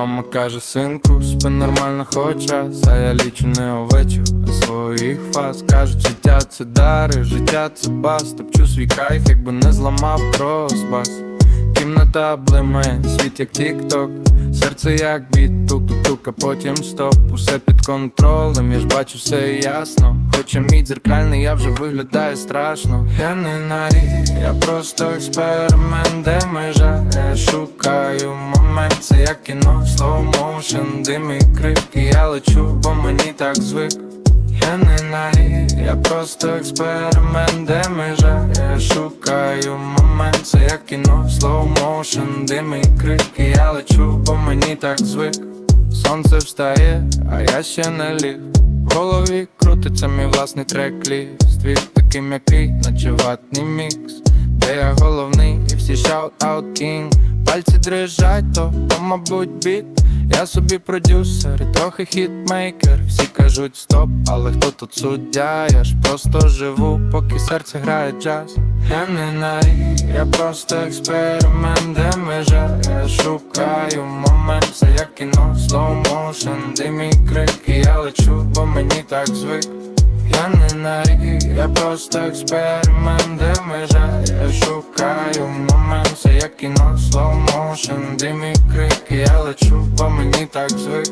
Мама каже, синку, спи нормально хоч час А я лічу не овечу, а своїх фаз. Кажуть, життя це дари, життя це бас. Топчу свій кайф, якби не зламав кросбас Блимає, світ як тік-ток Серце як біт, тук-тук-тук, а потім стоп. Усе під контролем, я ж бачу все ясно. Хоча мій дзеркальний, я вже виглядаю страшно. Я не нарік, я просто експеримент, де межа? Я шукаю момент, це як кіно, slow motion, дим і крики Я лечу, бо мені так звик. Я не нарік, я просто експеримент, де межа Я шукаю момент, це як кіно, slow motion, дим і крики. Я лечу, бо мені так звик. Сонце встає, а я ще не ліг. В голові крутиться мій власний трек-ліст Твій такий м'який, наче ватний мікс. Де я головний? І всі shout out king. Пальці дрижать, то, то мабуть біт я собі продюсер і трохи хітмейкер. Всі кажуть стоп, але хто тут суддя? Я ж просто живу, поки серце грає джаз. Я не нарік, я просто експеримент, де межа? Я шукаю момент, це як кіно, slow motion, дим і крики Я лечу, бо мені так звик. Я не нарік, я просто експеримент, де межа? Я шукаю момент, це як кіно, slow motion, дим і крики Я лечу, бо мені так звик